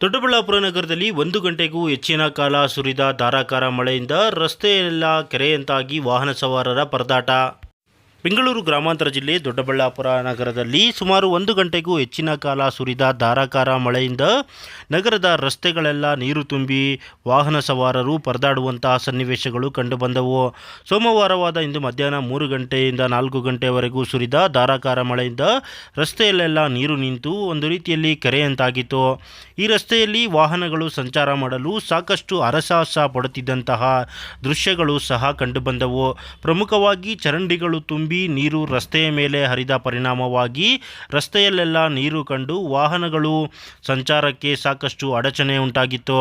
ದೊಡ್ಡಬಳ್ಳಾಪುರ ನಗರದಲ್ಲಿ ಒಂದು ಗಂಟೆಗೂ ಹೆಚ್ಚಿನ ಕಾಲ ಸುರಿದ ಧಾರಾಕಾರ ಮಳೆಯಿಂದ ರಸ್ತೆಯೆಲ್ಲ ಕೆರೆಯಂತಾಗಿ ವಾಹನ ಸವಾರರ ಪರದಾಟ. ಬೆಂಗಳೂರು ಗ್ರಾಮಾಂತರ ಜಿಲ್ಲೆ ದೊಡ್ಡಬಳ್ಳಾಪುರ ನಗರದಲ್ಲಿ ಸುಮಾರು ಒಂದು ಗಂಟೆಗೂ ಹೆಚ್ಚಿನ ಕಾಲ ಸುರಿದ ಧಾರಾಕಾರ ಮಳೆಯಿಂದ ನಗರದ ರಸ್ತೆಗಳೆಲ್ಲ ನೀರು ತುಂಬಿ ವಾಹನ ಸವಾರರು ಪರದಾಡುವಂತಹ ಸನ್ನಿವೇಶಗಳು ಕಂಡುಬಂದವು. ಸೋಮವಾರವಾದ ಇಂದು ಮಧ್ಯಾಹ್ನ ಮೂರು ಗಂಟೆಯಿಂದ ನಾಲ್ಕು ಗಂಟೆವರೆಗೂ ಸುರಿದ ಧಾರಾಕಾರ ಮಳೆಯಿಂದ ರಸ್ತೆಯಲ್ಲೆಲ್ಲ ನೀರು ನಿಂತು ಒಂದು ರೀತಿಯಲ್ಲಿ ಕೆರೆಯಂತಾಗಿತ್ತು. ಈ ರಸ್ತೆಯಲ್ಲಿ ವಾಹನಗಳು ಸಂಚಾರ ಮಾಡಲು ಸಾಕಷ್ಟು ಹರಸಾಹಸ ಪಡುತ್ತಿದ್ದಂತಹ ದೃಶ್ಯಗಳು ಸಹ ಕಂಡುಬಂದವು. ಪ್ರಮುಖವಾಗಿ ಚರಂಡಿಗಳು ನೀರು ರಸ್ತೆಯ ಮೇಲೆ ಹರಿದ ಪರಿಣಾಮವಾಗಿ ರಸ್ತೆಯಲ್ಲೆಲ್ಲ ನೀರು ಕಂಡು ವಾಹನಗಳು ಸಂಚಾರಕ್ಕೆ ಸಾಕಷ್ಟು ಅಡಚಣೆ ಉಂಟಾಗಿತ್ತು.